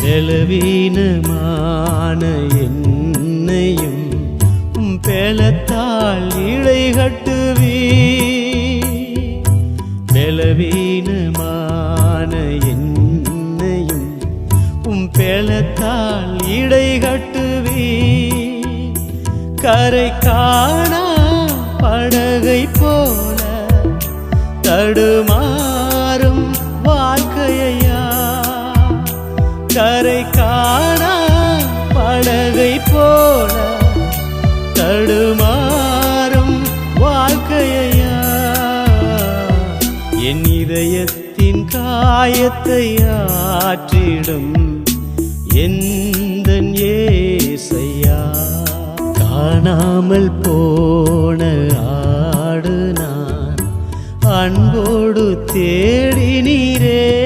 செலவீனமான என்னையும் உம் பேலத்தால் இழை கட்டுவீ பலவீனமான என்னையும் உம் பேலத்தால் இடை கட்டுவீ கரை காணா படகை போல தடுமா கரை காணா? படகை போல தடுமாறும் வாழ்க்கையா என் இதயத்தின் காயத்தை ஆற்றிடும் எந்த ஏசையா? காணாமல் போன ஆடு நான் அன்போடு தேடி நீரே.